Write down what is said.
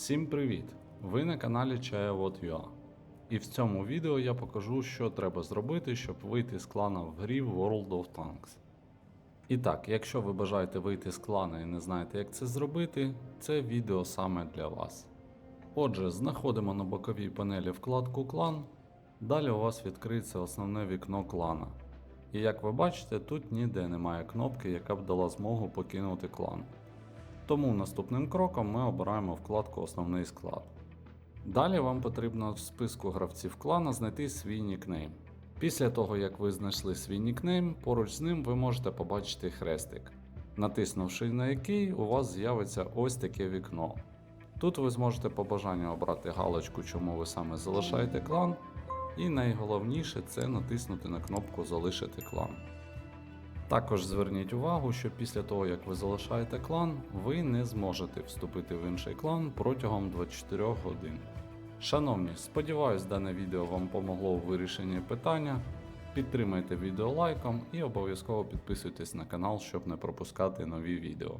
Всім привіт! Ви на каналі ChayaWhat.ua І в цьому відео я покажу, що треба зробити, щоб вийти з клана в грі World of Tanks. І так, якщо ви бажаєте вийти з клана і не знаєте, як це зробити, це відео саме для вас. Отже, знаходимо на боковій панелі вкладку Клан. Далі у вас відкриється основне вікно клана. І як ви бачите, тут ніде немає кнопки, яка б дала змогу покинути клан. Тому наступним кроком ми обираємо вкладку Основний склад. Далі вам потрібно в списку гравців клана знайти свій нікнейм. Після того, як ви знайшли свій нікнейм, поруч з ним ви можете побачити хрестик, натиснувши на який у вас з'явиться ось таке вікно. Тут ви зможете по бажанню обрати галочку, чому ви саме залишаєте клан, і найголовніше це натиснути на кнопку Залишити клан. Також зверніть увагу, що після того, як ви залишаєте клан, ви не зможете вступити в інший клан протягом 24 годин. Шановні, сподіваюсь, дане відео вам помогло у вирішенні питання. Підтримайте відео лайком і обов'язково підписуйтесь на канал, щоб не пропускати нові відео.